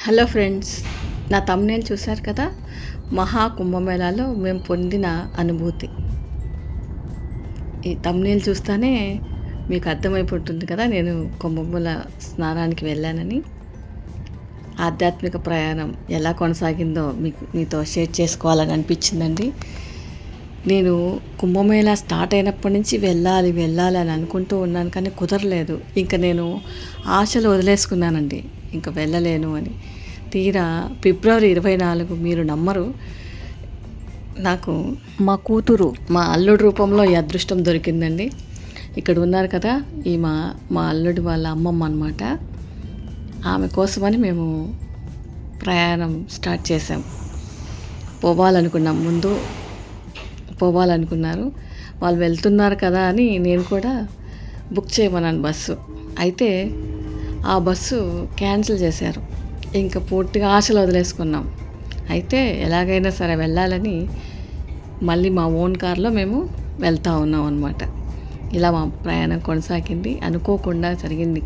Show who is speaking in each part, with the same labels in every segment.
Speaker 1: Hello friends నా thumbnail చూశారు కదా? మహా కుంభమేళాలో మేము పొందిన అనుభూతి. ఈ తమ్నేలు చూస్తానే మీకు అర్థమైపోతుంది కదా నేను కుంభమేళ స్నానానికి వెళ్ళానని. ఆధ్యాత్మిక ప్రయాణం ఎలా కొనసాగిందో మీకు మీతో షేర్ చేసుకోవాలని అనిపించిందండి. నేను కుంభమేళ స్టార్ట్ అయినప్పటి నుంచి వెళ్ళాలి వెళ్ళాలి అని అనుకుంటూ ఉన్నాను కానీ కుదరలేదు. ఇంకా నేను ఆశలు వదిలేసుకున్నానండి. ఇంకా వెళ్ళలేను అని. తీరా ఫిబ్రవరి ఇరవై నాలుగు మీరు నమ్మరు. నాకు మా కూతురు. మా అల్లుడు రూపంలో ఈ అదృష్టం దొరికిందండి. ఇక్కడ ఉన్నారు కదా ఈ మా మా అల్లుడి వాళ్ళ అమ్మమ్మ అనమాట ఆమె కోసమని మేము ప్రయాణం స్టార్ట్ చేసాం పోవాలనుకున్నాం. ముందు పోవాలనుకున్నారు. వాళ్ళు వెళ్తున్నారు కదా అని నేను కూడా బుక్ చేయమన్నాను బస్సు. అయితే ఆ బస్సు క్యాన్సిల్ చేశారు. ఇంకా పూర్తిగా ఆశలు వదిలేసుకున్నాం. అయితే ఎలాగైనా సరే వెళ్ళాలని మళ్ళీ మా ఓన్ కార్లో మేము వెళ్తూ ఉన్నాం అనమాట ఇలా మా ప్రయాణం కొనసాగింది. అనుకోకుండా జరిగింది.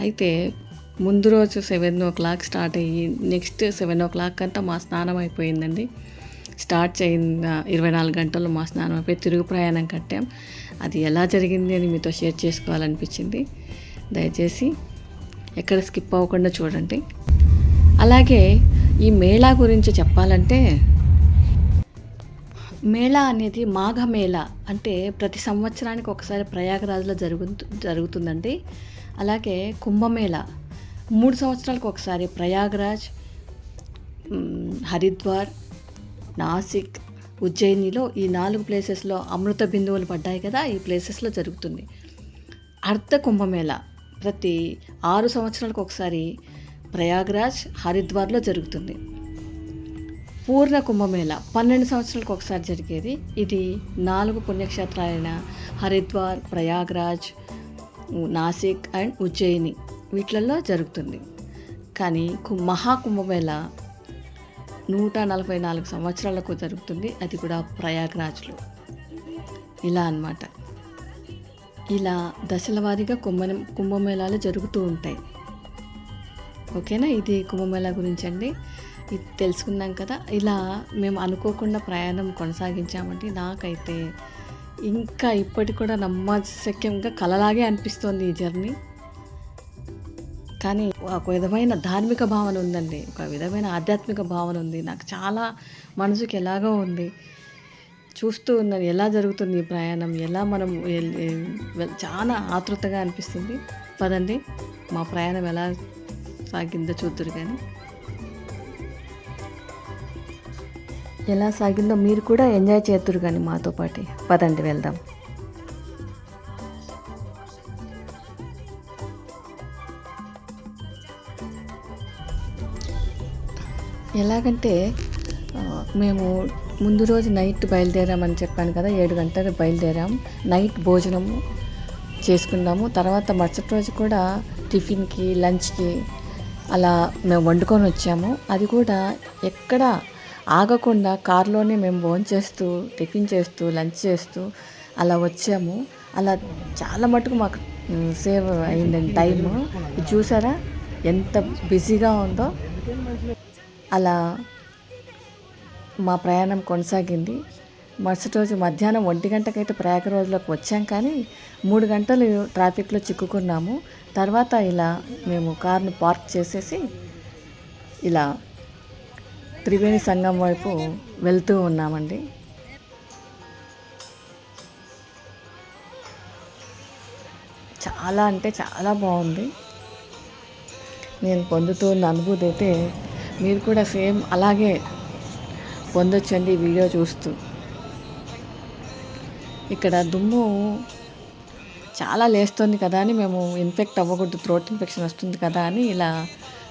Speaker 1: అయితే ముందు రోజు సెవెన్ ఓ క్లాక్ స్టార్ట్ అయ్యి నెక్స్ట్ సెవెన్ ఓ క్లాక్ అంతా మా స్నానం అయిపోయిందండి. స్టార్ట్ చేయిన ఇరవై నాలుగు గంటల్లో మా స్నానం అయిపోయి తిరుగు ప్రయాణం కట్టాం. అది ఎలా జరిగింది అని మీతో షేర్ చేసుకోవాలనిపించింది. దయచేసి ఎక్కడ స్కిప్ అవ్వకుండా చూడండి. అలాగే ఈ మేళా గురించి చెప్పాలంటే మేళా అనేది మాఘమేళా అంటే ప్రతి సంవత్సరానికి ఒకసారి ప్రయాగరాజులో జరుగు జరుగుతుందండి. అలాగే కుంభమేళా మూడు సంవత్సరాలకు ఒకసారి ప్రయాగరాజ్ హరిద్వార్ నాసిక్ ఉజ్జయినిలో ఈ నాలుగు ప్లేసెస్లో అమృత బిందువులు పడ్డాయి కదా ఈ ప్లేసెస్లో జరుగుతుంది. అర్ధ కుంభమేళ ప్రతి ఆరు సంవత్సరాలకు ఒకసారి ప్రయాగ్రాజ్ హరిద్వార్లో జరుగుతుంది. పూర్ణ కుంభమేళ పన్నెండు సంవత్సరాలకు ఒకసారి జరిగేది. ఇది నాలుగు పుణ్యక్షేత్రాలైన హరిద్వార్ ప్రయాగ్రాజ్ నాసిక్ అండ్ ఉజ్జయిని వీటిలలో జరుగుతుంది. కానీ కు- మహాకుంభమేళ నూట నలభై నాలుగు సంవత్సరాలకు జరుగుతుంది. అది కూడా ప్రయాగ్రాజ్లో. ఇలా అన్నమాట. ఇలా దశల వారీగా కుంభ కుంభమేళాలు జరుగుతూ ఉంటాయి. ఓకేనా? ఇది కుంభమేళా గురించి అండి ఇది తెలుసుకున్నాం కదా. ఇలా మేము అనుకోకుండా ప్రయాణం కొనసాగించామంటే నాకైతే ఇంకా ఇప్పటికి కూడా నమ్మశక్యంగా కలలాగే అనిపిస్తోంది ఈ జర్నీ. కానీ ఒక విధమైన ధార్మిక భావన ఉందండి. ఒక విధమైన ఆధ్యాత్మిక భావన ఉంది. నాకు చాలా మనసుకి ఎలాగో ఉంది. చూస్తూ ఉన్నాను ఎలా జరుగుతుంది ఈ ప్రయాణం ఎలా మనం చాలా ఆతృతగా అనిపిస్తుంది. పదండి. మా ప్రయాణం ఎలా సాగిందో చూద్దరు కానీ. ఎలా సాగిందో మీరు కూడా ఎంజాయ్ చేద్దరు కానీ మాతో పాటు. పదండి వెళ్దాం. ఎలాగంటే మేము ముందు రోజు నైట్ బయలుదేరామని చెప్పాను కదా ఏడు గంటలకు బయలుదేరాం. నైట్ భోజనము చేసుకున్నాము. తర్వాత మరుసటి రోజు కూడా టిఫిన్కి లంచ్కి అలా మేము వండుకొని వచ్చాము. అది కూడా ఎక్కడ ఆగకుండా కారులోనే మేము భోజనం చేస్తూ టిఫిన్ చేస్తూ లంచ్ చేస్తూ అలా వచ్చాము. అలా చాలా మటుకు మాకు సేవ్ అయిందండి టైము. చూసారా? ఎంత బిజీగా ఉందో. అలా మా ప్రయాణం కొనసాగింది. మరుసటి రోజు మధ్యాహ్నం ఒంటి గంటకైతే ప్రయాగరాజ్లోకి వచ్చాం కానీ మూడు గంటలు ట్రాఫిక్లో చిక్కుకున్నాము. తర్వాత ఇలా మేము కార్ని పార్క్ చేసేసి ఇలా త్రివేణి సంఘం వైపు వెళ్తూ ఉన్నామండి. చాలా అంటే చాలా బాగుంది. నేను పొందుతున్న అనుభూతి అయితే మీరు కూడా సేమ్ అలాగే పొందొచ్చండి వీడియో చూస్తూ. ఇక్కడ దుమ్ము చాలా లేస్తుంది కదా అని మేము ఇన్ఫెక్ట్ అవ్వకూడదు థ్రోట్ ఇన్ఫెక్షన్ వస్తుంది కదా అని ఇలా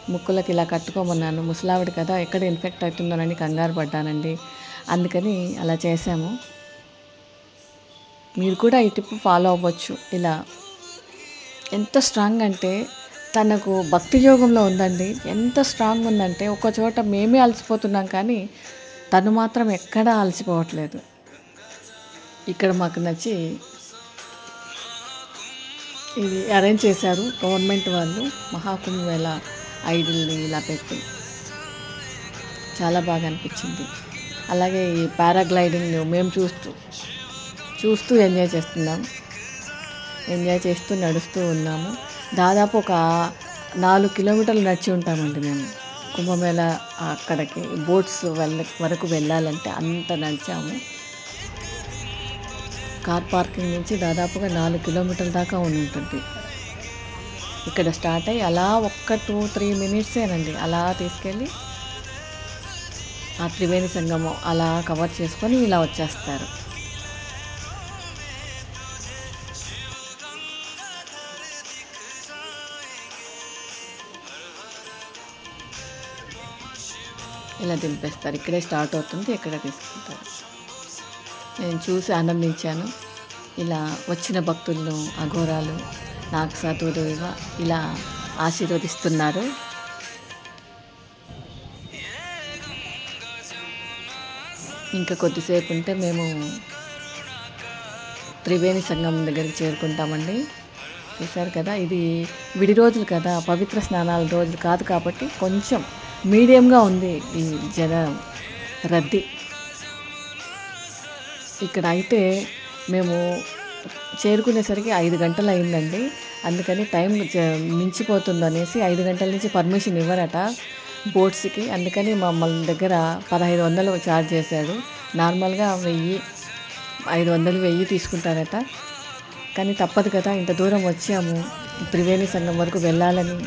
Speaker 1: ముక్కులకి ఇలా కట్టుకోమన్నాను. ముసలావిడ కదా ఎక్కడ ఇన్ఫెక్ట్ అవుతుందోనని కంగారు పడ్డానండి. అందుకని అలా చేశాము. మీరు కూడా ఈ టిప్ ఫాలో అవ్వచ్చు. ఇలా ఎంత స్ట్రాంగ్ అంటే తనకు భక్తి యోగంలో ఉందండి. ఎంత స్ట్రాంగ్ ఉందంటే ఒక చోట మేమే అలసిపోతున్నాం కానీ తను మాత్రం ఎక్కడా అలసిపోవట్లేదు. ఇక్కడ మాకు నచ్చి ఇది అరేంజ్ చేశారు. గవర్నమెంట్ వాళ్ళు మహాకుంభ మేళ ఐడిల్ని ఇలా పెట్టి చాలా బాగా అనిపించింది. అలాగే ఈ పారాగ్లైడింగ్ మేము చూస్తూ చూస్తూ ఎంజాయ్ చేస్తున్నాం. ఎంజాయ్ చేస్తూ నడుస్తూ ఉన్నాము. దాదాపు ఒక నాలుగు కిలోమీటర్లు నడిచి ఉంటామండి మేము. కుంభమేళ అక్కడికి బోట్స్ వెళ్ళ వరకు వెళ్ళాలంటే అంత నడిచాము. కార్ పార్కింగ్ నుంచి దాదాపుగా నాలుగు కిలోమీటర్ల దాకా ఉంటుంది ఇక్కడ స్టార్ట్ అయ్యి అలా ఒక్క టూ త్రీ మినిట్సేనండి. అలా తీసుకెళ్ళి ఆ త్రివేణి సంగమం అలా కవర్ చేసుకొని ఇలా వచ్చేస్తారు. ఇలా దింపేస్తారు. ఇక్కడే స్టార్ట్ అవుతుంది. ఇక్కడే తీసుకుంటారు నేను చూసి ఆనందించాను. ఇలా వచ్చిన భక్తులను అఘోరాలు నాకు సతువులు ఇలా ఆశీర్వదిస్తున్నారు. ఇంకా కొద్దిసేపు ఉంటే మేము త్రివేణి సంఘం దగ్గరికి చేరుకుంటామండి. చూశారు కదా ఇది విడి రోజులు కదా పవిత్ర స్నానాల రోజులు కాదు కాబట్టి కొంచెం మీడియంగా ఉంది ఈ జన రద్దీ. ఇక్కడ అయితే మేము చేరుకునేసరికి ఐదు గంటలు అయిందండి అందుకని టైం మించిపోతుంది అనేసి ఐదు గంటల నుంచి పర్మిషన్ ఇవ్వరట బోట్స్కి. అందుకని మమ్మల్ని దగ్గర పదహైదు వందలు ఛార్జ్ చేశాడు నార్మల్గా వెయ్యి ఐదు వందలు వెయ్యి తీసుకుంటారట. కానీ తప్పదు కదా ఇంత దూరం వచ్చాము. త్రివేణి సంఘం వరకు వెళ్ళాలని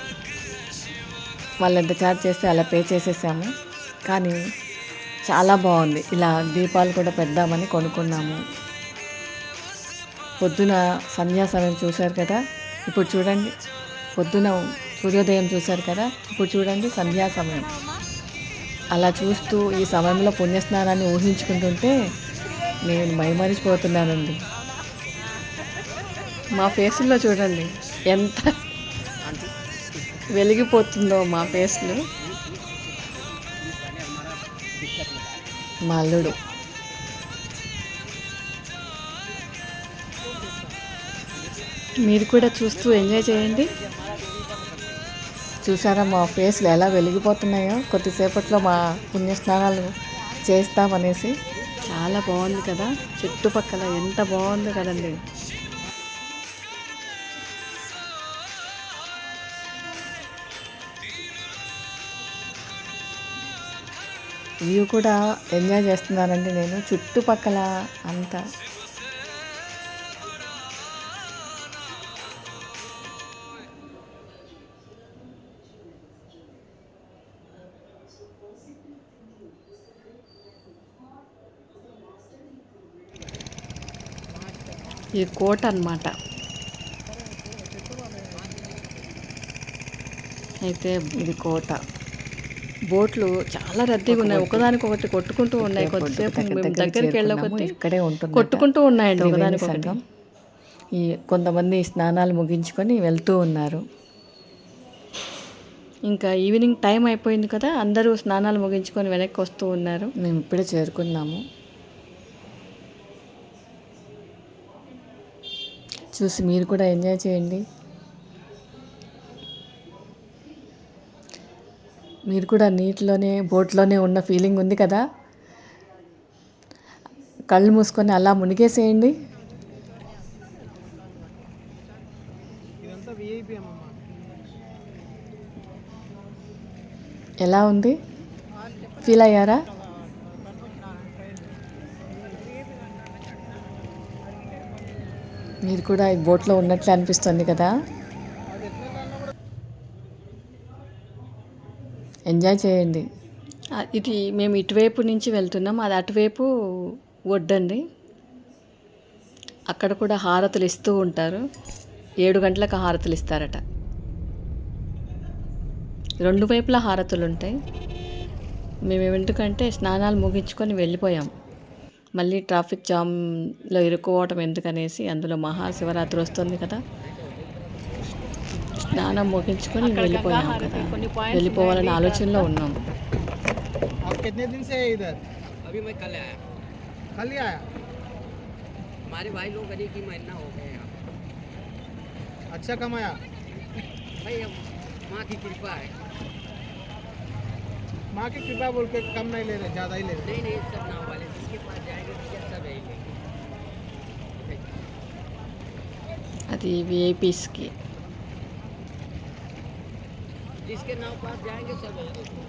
Speaker 1: వాళ్ళు ఎంత ఛార్జ్ చేస్తే అలా పే చేసేసాము. కానీ చాలా బాగుంది. ఇలా దీపాలు కూడా పెడదామని కొనుక్కున్నాము. పొద్దున సంధ్యా సమయం చూశారు కదా? ఇప్పుడు చూడండి. పొద్దున సూర్యోదయం చూశారు కదా? ఇప్పుడు చూడండి సంధ్యా సమయం అలా చూస్తూ ఈ సమయంలో పుణ్యస్నానాన్ని ఊహించుకుంటుంటే నేను మైమరిచిపోతున్నానండి. మా ఫేసుల్లో చూడండి ఎంత వెలిగిపోతుందో మా ఫేస్లు. మా అల్లుడు మీరు కూడా చూస్తూ ఎంజాయ్ చేయండి. చూసారా మా ఫేస్లు ఎలా వెలిగిపోతున్నాయో? కొద్దిసేపట్లో మా పుణ్యస్నానాలు చేస్తామనేసి. చాలా బాగుంది కదా. చుట్టుపక్కల ఎంత బాగుంది కదండి. వ్యూ కూడా ఎంజాయ్ చేస్తున్నానండి నేను. చుట్టుపక్కల అంతా. ఈ కోట అన్నమాట. అయితే ఇది కోట. బోట్లు చాలా రద్దీగా ఉన్నాయి. ఒకదానికొకటి కొట్టుకుంటూ ఉన్నాయి. కొద్దిసేపు మేము దగ్గరికి వెళ్ళకొద్ది
Speaker 2: ఇక్కడే ఉంటుంది
Speaker 1: కొట్టుకుంటూ ఉన్నాయండి ఒకదానికొకటి.
Speaker 2: ఈ కొంతమంది స్నానాలు ముగించుకొని వెళ్తూ ఉన్నారు.
Speaker 1: ఇంకా ఈవినింగ్ టైం అయిపోయింది కదా అందరూ స్నానాలు ముగించుకొని వెనక్కి వస్తూ ఉన్నారు.
Speaker 2: మేము ఇప్పుడే చేరుకున్నాము. చూసి మీరు కూడా ఎంజాయ్ చేయండి. మీరు కూడా నీటిలోనే బోట్లోనే ఉన్న ఫీలింగ్ ఉంది కదా? కళ్ళు మూసుకొని అలా మునిగేసేయండి. ఎలా ఉంది? ఫీల్ అయ్యారా? మీరు కూడా ఈ బోట్లో ఉన్నట్లు అనిపిస్తుంది కదా? ఎంజాయ్ చేయండి.
Speaker 1: ఇది మేము ఇటువైపు నుంచి వెళ్తున్నాం. అది అటువైపు వడ్డండి అక్కడ కూడా హారతులు ఇస్తూ ఉంటారు. ఏడు గంటలకు హారతులు ఇస్తారట. రెండు వైపులా హారతులు ఉంటాయి. మేము ఎందుకంటే స్నానాలు ముగించుకొని వెళ్ళిపోయాం. మళ్ళీ ట్రాఫిక్ జామ్లో ఇరుక్కోవటం ఎందుకనేసి అందులో మహాశివరాత్రి వస్తుంది కదా. స్నానం ముగించుకొని వెళ్ళిపోయాం కదా వెళ్ళిపోవాలనే ఆలోచనలో ఉన్నాం
Speaker 3: आप कितने दिन से है इधर
Speaker 4: अभी मैं कल आया
Speaker 3: कल ही आया
Speaker 4: हमारे भाई लोग करीब की महीना हो गए यहाँ
Speaker 3: अच्छा कमाया
Speaker 4: भाई अब माँ की कृपा है
Speaker 5: माँ की कृपा बोल के कम नहीं ले रहे ज़्यादा ही ले रहे
Speaker 4: नहीं नहीं सब नाव वाले जिसके पास जाएंगे भैया सब यही लेंगे
Speaker 1: అది విఐపీస్కి
Speaker 4: जिसके नाव पास जाएंगे सब यही लेंगे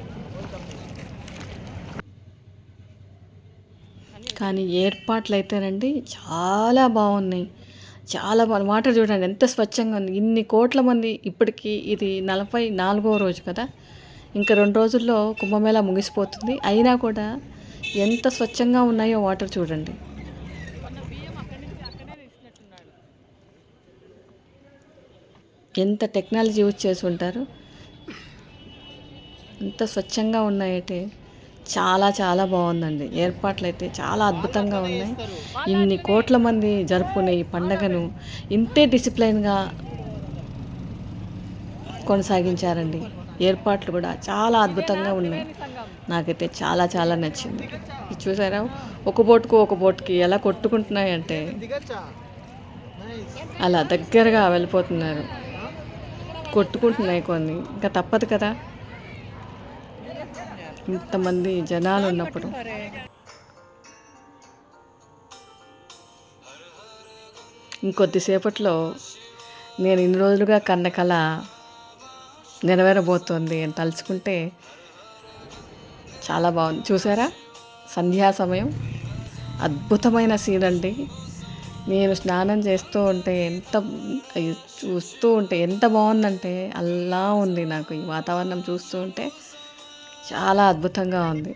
Speaker 1: కానీ ఏర్పాట్లు అయితేనండి చాలా బాగున్నాయి చాలా బాగుంది వాటర్ చూడండి ఎంత స్వచ్ఛంగా ఉంది ఇన్ని కోట్ల మంది ఇప్పటికి ఇది నలభై నాలుగో రోజు కదా ఇంకా రెండు రోజుల్లో కుంభమేళా ముగిసిపోతుంది అయినా కూడా ఎంత స్వచ్ఛంగా ఉన్నాయో వాటర్ చూడండి ఎంత టెక్నాలజీ యూజ్ చేసి ఉంటారు ఎంత స్వచ్ఛంగా ఉన్నాయంటే. చాలా చాలా బాగుందండి. ఏర్పాట్లు అయితే చాలా అద్భుతంగా ఉన్నాయి. ఇన్ని కోట్ల మంది జరుపుకునే ఈ పండగను ఇంతే డిసిప్లైన్గా కొనసాగించారండి. ఏర్పాట్లు కూడా చాలా అద్భుతంగా ఉన్నాయి. నాకైతే చాలా చాలా నచ్చింది. చూసారా? ఒక బోటుకు ఒక బోటుకి ఎలా కొట్టుకుంటున్నాయంటే అలా దగ్గరగా వెళ్ళిపోతున్నారు. కొట్టుకుంటున్నాయి కొన్ని. ఇంకా తప్పదు కదా? ఇంతమంది జనాలు ఉన్నప్పుడు. ఇంకొద్దిసేపట్లో నేను ఇన్ని రోజులుగా కన్న కళ నెరవేరబోతోంది అని తలుచుకుంటే చాలా బాగుంది. చూసారా? సంధ్యా సమయం. అద్భుతమైన సీన్ అండి. నేను స్నానం చేస్తూ ఉంటే ఎంత చూస్తూ ఉంటే ఎంత బాగుందంటే అలా ఉంది నాకు ఈ వాతావరణం చూస్తూ ఉంటే. చాలా అద్భుతంగా ఉంది.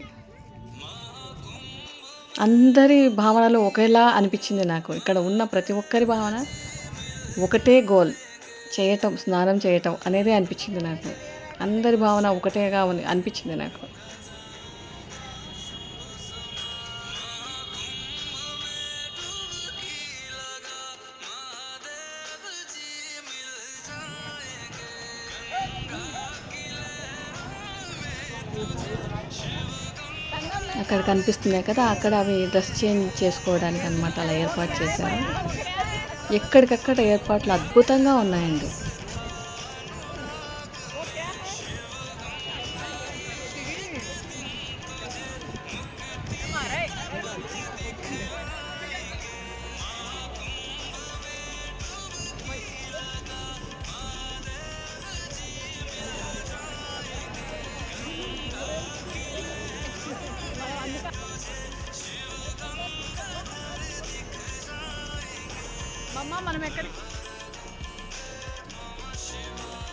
Speaker 1: అందరి భావనలు ఒకేలా అనిపించింది నాకు. ఇక్కడ ఉన్న ప్రతి ఒక్కరి భావన ఒకటే గోల్ చేయటం స్నానం చేయటం అనేది అనిపించింది నాకు. అందరి భావన ఒకటేగా ఉంది అనిపించింది నాకు. అక్కడ కనిపిస్తున్నాయి కదా అక్కడ అవి డ్రెస్ చేంజ్ చేసుకోవడానికి అనమాట అలా ఏర్పాటు చేశారు. ఎక్కడికక్కడ ఏర్పాట్లు అద్భుతంగా ఉన్నాయండి.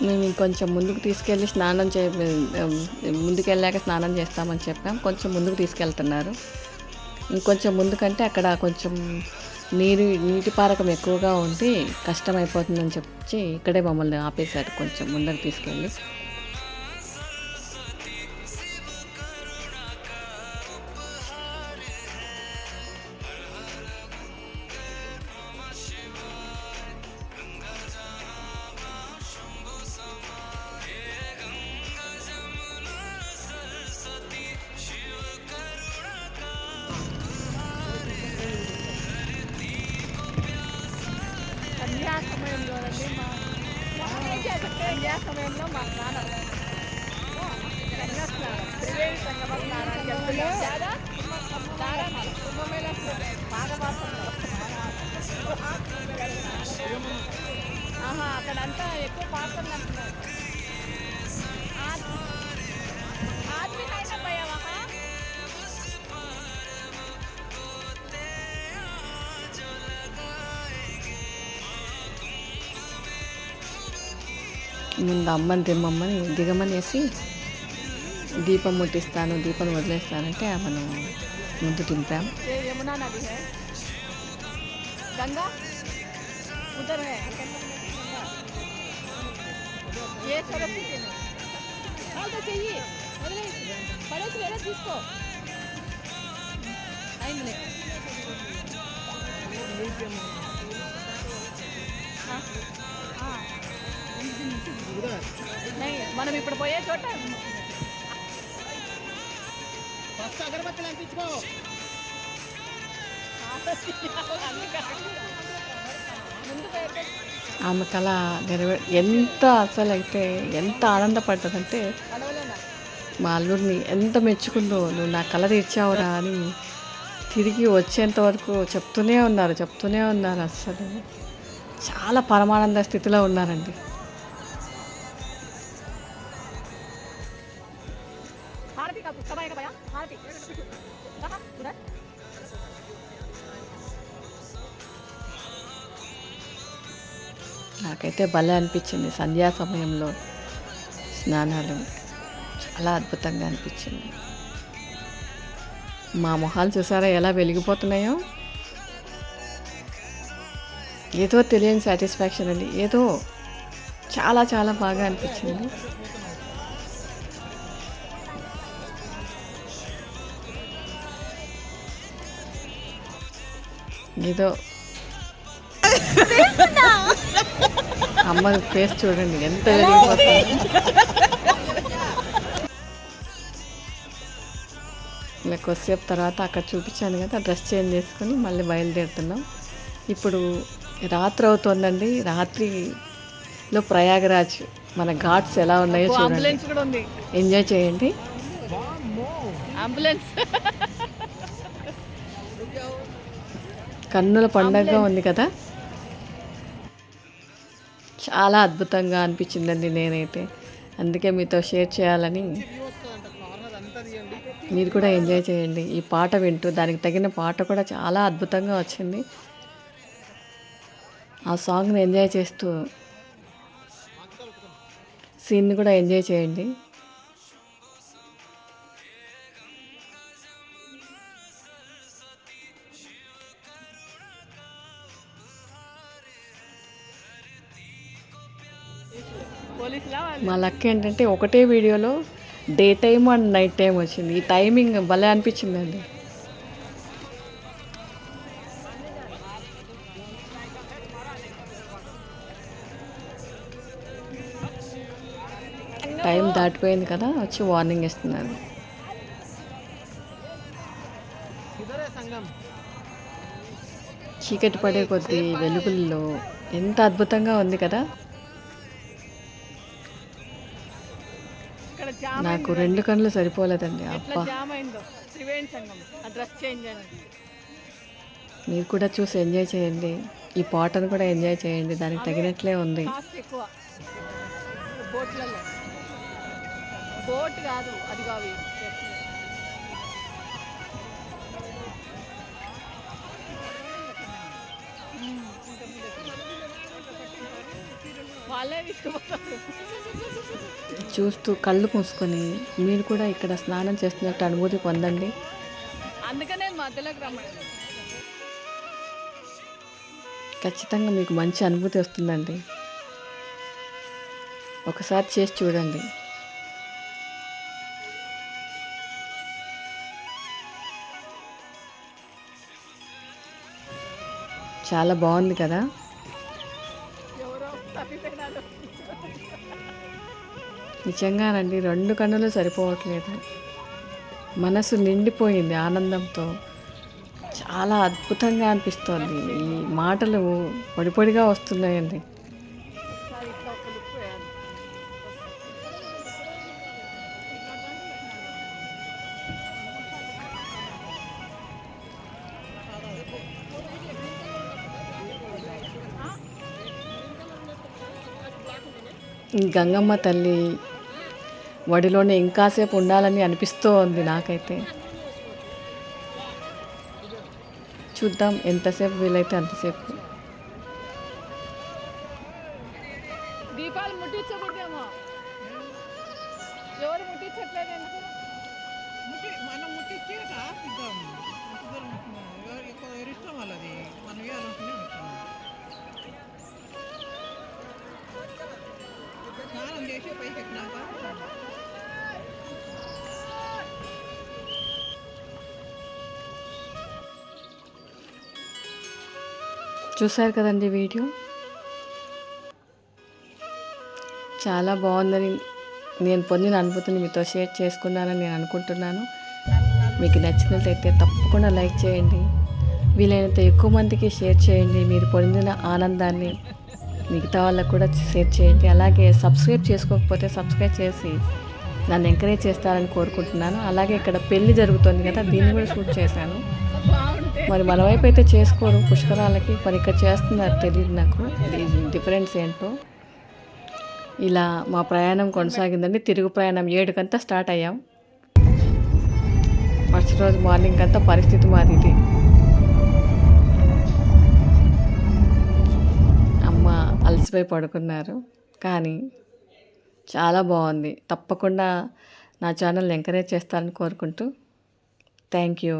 Speaker 1: మేము ఇంకొంచెం ముందుకు తీసుకెళ్ళి స్నానం చే ముందుకెళ్ళాక స్నానం చేస్తామని చెప్పాం. కొంచెం ముందుకు తీసుకెళ్తున్నారు. ఇంకొంచెం ముందుకంటే అక్కడ కొంచెం నీరు నీటి పారకం ఎక్కువగా ఉండి కష్టమైపోతుందని చెప్పి ఇక్కడే మమ్మల్ని ఆపేశారు కొంచెం ముందరకు తీసుకెళ్ళి.
Speaker 2: సంధ్యా సమయంలో మా స్నానం త్రివేణి సంగమ స్నానం చాలా కుంభమేళ ఆహా అక్కడంతా ఎక్కువ పాత్రలు
Speaker 1: ముందు అమ్మని దిమ్మమ్మని దిగమనేసి దీపం ముట్టిస్తాను దీపం వదిలేస్తానంటే మనం ముందు దింపాం.
Speaker 2: తీసుకో. మనం ఇప్పుడు పోయే చోట
Speaker 5: ఫస్ట్
Speaker 2: అగరబత్తులు అనిపించుకో
Speaker 1: ఆమె కళ నెరవే ఎంత అసలు అయితే ఎంత ఆనందపడ్డదంటే మా అల్లుడిని ఎంత మెచ్చుకుందో నువ్వు నా కళ తీర్చావురా అని తిరిగి వచ్చేంత వరకు చెప్తూనే ఉన్నారు చెప్తూనే ఉన్నారు అసలు. చాలా పరమానంద స్థితిలో ఉన్నారండి. నాకైతే భలే అనిపించింది. సంధ్యా సమయంలో స్నానాలు. చాలా అద్భుతంగా అనిపించింది. మా మొహాలు చూసారా ఎలా వెలిగిపోతున్నాయో? ఏదో తెలియని సాటిస్ఫాక్షన్ అండి. ఏదో చాలా చాలా బాగా అనిపించింది. ఏదో అమ్మ ఫేస్ చూడండి ఎంత ఇలా కొద్దిసేపు తర్వాత అక్కడ చూపించాను కదా డ్రెస్ చేంజ్ చేసుకుని మళ్ళీ బయలుదేరుతున్నాం. ఇప్పుడు రాత్రి అవుతోందండి రాత్రిలో ప్రయాగరాజ్ మన ఘాట్స్ ఎలా ఉన్నాయో చూడండి. ఎంజాయ్ చేయండి.
Speaker 2: అంబులెన్స్
Speaker 1: కన్నుల పండగగా ఉంది కదా చాలా అద్భుతంగా అనిపించిందండి నేనైతే. అందుకే మీతో షేర్ చేయాలని మీరు కూడా ఎంజాయ్ చేయండి. ఈ పాట వింటూ దానికి తగిన పాట కూడా చాలా అద్భుతంగా వచ్చింది. ఆ సాంగ్ని ఎంజాయ్ చేస్తూ సీన్ని కూడా ఎంజాయ్ చేయండి. మా లక్ ఏంటంటే ఒకటే వీడియోలో day time and night time వచ్చింది. ఈ టైమింగ్ భలే అనిపించిందండి. టైం దాటిపోయింది కదా వచ్చి వార్నింగ్
Speaker 6: సంగం
Speaker 1: చీకటి పడే కొద్దీ వెలుగుల్లో ఎంత అద్భుతంగా ఉంది కదా. నాకు రెండు కళ్ళు సరిపోలేదండి అబ్బా. మీరు కూడా చూసి ఎంజాయ్ చేయండి. ఈ పాటను కూడా ఎంజాయ్ చేయండి దానికి తగినట్లే ఉంది.
Speaker 2: కాస్ట్ ఎక్కువ. బోట్లలో. బోట్ కాదు అది కావి వాళ్ళే తీసుకుపోతారు.
Speaker 1: చూస్తూ కళ్ళు మూసుకొని మీరు కూడా ఇక్కడ స్నానం చేస్తున్నట్టు అనుభూతి పొందండి.
Speaker 2: అందుకనే మధ్యలోకి రమ్మని.
Speaker 1: ఖచ్చితంగా మీకు మంచి అనుభూతి వస్తుందండి. ఒకసారి చేసి చూడండి. చాలా బాగుంది కదా? నిజంగానండి రెండు కన్నులు సరిపోవట్లేదు. మనసు నిండిపోయింది ఆనందంతో. చాలా అద్భుతంగా అనిపిస్తోంది. ఈ మాటలు పొడిపొడిగా వస్తున్నాయండి. గంగమ్మ తల్లి వడిలోనే ఇంకాసేపు ఉండాలని అనిపిస్తూ ఉంది నాకైతే. చూద్దాం ఎంతసేపు వీలైతే అంతసేపు.
Speaker 2: దీపాలు ముట్టించకూడదేమో. ఎవరు ముట్టించట్లేదు ఎందుకు?
Speaker 4: ముట్టి మనం ముట్టించి ఇద్దాం ఎంత దూరం ముట్టుకున్నాం. ఎవరు ఎక్కువ ఎవరి ఇష్టం వాళ్ళది? మనం ఇవ్వాలనుకునే ముట్టుకున్నాం. స్నానం చేసి పైకి ఎక్కినాక
Speaker 1: చూశారు కదండి వీడియో? చాలా బాగుందని నేను పొందిన అనుభూతిని మీతో షేర్ చేసుకున్నానని నేను అనుకుంటున్నాను. మీకు నచ్చినట్లయితే తప్పకుండా లైక్ చేయండి. వీలైనంత ఎక్కువ మందికి షేర్ చేయండి. మీరు పొందిన ఆనందాన్ని మిగతా వాళ్ళకు కూడా షేర్ చేయండి. అలాగే సబ్స్క్రైబ్ చేసుకోకపోతే సబ్స్క్రైబ్ చేసి నన్ను ఎంకరేజ్ చేస్తారని కోరుకుంటున్నాను. అలాగే ఇక్కడ పెళ్ళి జరుగుతుంది కదా దీన్ని కూడా షూట్ చేశాను. మరి మన వైపు అయితే చేసుకోరు. పుష్కరాలకి మరి ఇక్కడ చేస్తున్నారు తెలియదు నాకు. డిఫరెన్స్ ఏంటో. ఇలా మా ప్రయాణం కొనసాగిందండి. తిరుగు ప్రయాణం ఏడుకంతా స్టార్ట్ అయ్యాం. ఫస్ట్ రోజు మార్నింగ్ అంతా పరిస్థితి మారింది అమ్మ అలసిపోయి పడుకున్నారు. కానీ చాలా బాగుంది. తప్పకుండా నా ఛానల్ ఎంకరేజ్ చేస్తారని కోరుకుంటూ థ్యాంక్ యూ.